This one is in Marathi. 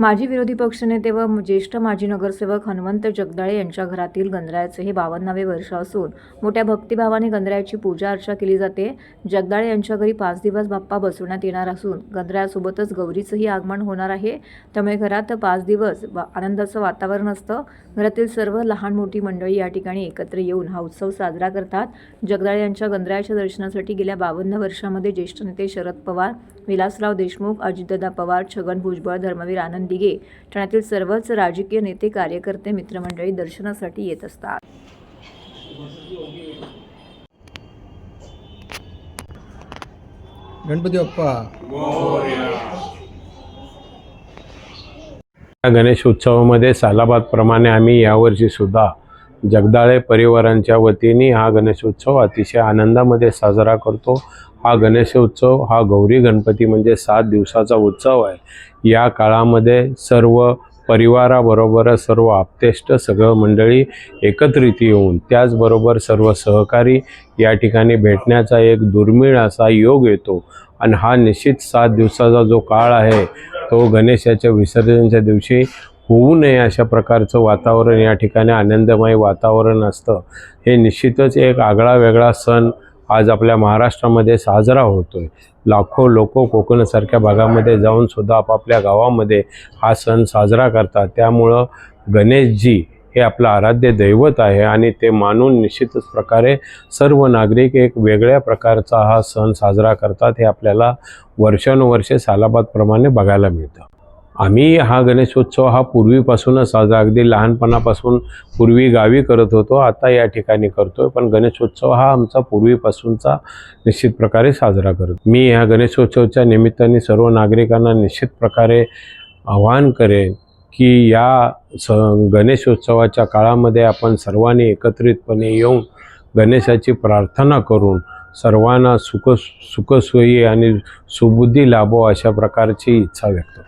माजी विरोधी पक्षनेते व ज्येष्ठ माजी नगरसेवक हनुमंत जगदाळे यांच्या घरातील गंधरायाचे हे बावन्नावे वर्ष असून मोठ्या भक्तिभावाने गंधरायाची पूजा अर्चा केली जाते. जगदाळे यांच्या घरी पाच दिवस बाप्पा बसवण्यात येणार असून गंधरायासोबतच गौरीचंही आगमन होणार आहे. त्यामुळे घरात पाच दिवस वा- आनंदाचं वातावरण असतं. घरातील सर्व लहान मोठी मंडळी या ठिकाणी एकत्र येऊन हा उत्सव साजरा करतात. जगदाळे यांच्या गंधरायाच्या दर्शनासाठी गेल्या बावन्न वर्षामध्ये ज्येष्ठ नेते शरद पवार विलासराव देशमुख अजितदादा पवार छगन भुजबळ धर्मवीर आनंद दिघे ठाण्यातील सर्वच राजकीय नेते कार्यकर्ते मित्रमंडळी दर्शनासाठी येत असतात. गणपती बाप्पा. या गणेश उत्सवामध्ये सालाबादप्रमाणे आम्ही यावर्षी सुद्धा जगदाळे परिवारांच्या वतीने हा गणेशोत्सव अतिशय आनंदामध्ये साजरा करतो. हा गणेशोत्सव हा गौरी गणपती म्हणजे सात दिवसाचा उत्सव आहे. या काळामध्ये सर्व परिवाराबरोबर सर्व आप्तेष्ट सगळं मंडळी एकत्रित येऊन त्याचबरोबर सर्व सहकारी या ठिकाणी भेटण्याचा एक दुर्मिळ असा योग येतो. आणि हा निश्चित सात दिवसाचा जो काळ आहे तो गणेशाच्या विसर्जनाच्या दिवशी होऊ नये अशा प्रकारचं वातावरण या ठिकाणी आनंदमय वातावरण असतं. हे निश्चितच एक आगळा वेगळा सण आज आपल्या महाराष्ट्रामध्ये साजरा होतो आहे लाखो लोक कोकणसारख्या भागामध्ये जाऊनसुद्धा आपापल्या गावामध्ये हा सण साजरा करतात. त्यामुळं गणेशजी हे आपलं आराध्य दैवत आहे आणि ते मानून निश्चितच प्रकारे सर्व नागरिक एक वेगळ्या प्रकारचा हा सण साजरा करतात हे आपल्याला वर्षानुवर्षे सालाबादप्रमाणे बघायला मिळतं. आम्ही हा गणेशोत्सव हा पूर्वीपासूनच साजरा अगदी लहानपणापासून पूर्वी गावी करत होतो आता या ठिकाणी करतो पण गणेशोत्सव हा आमचा पूर्वीपासूनचा निश्चित प्रकारे साजरा करतो. मी ह्या गणेशोत्सवच्या निमित्ताने सर्व नागरिकांना निश्चित प्रकारे आवाहन करेन की या स गणेशोत्सवाच्या काळामध्ये आपण सर्वांनी एकत्रितपणे येऊन गणेशाची प्रार्थना करून सर्वांना सुख सुखसोयी आणि सुबुद्धी लाभो अशा प्रकारची इच्छा व्यक्त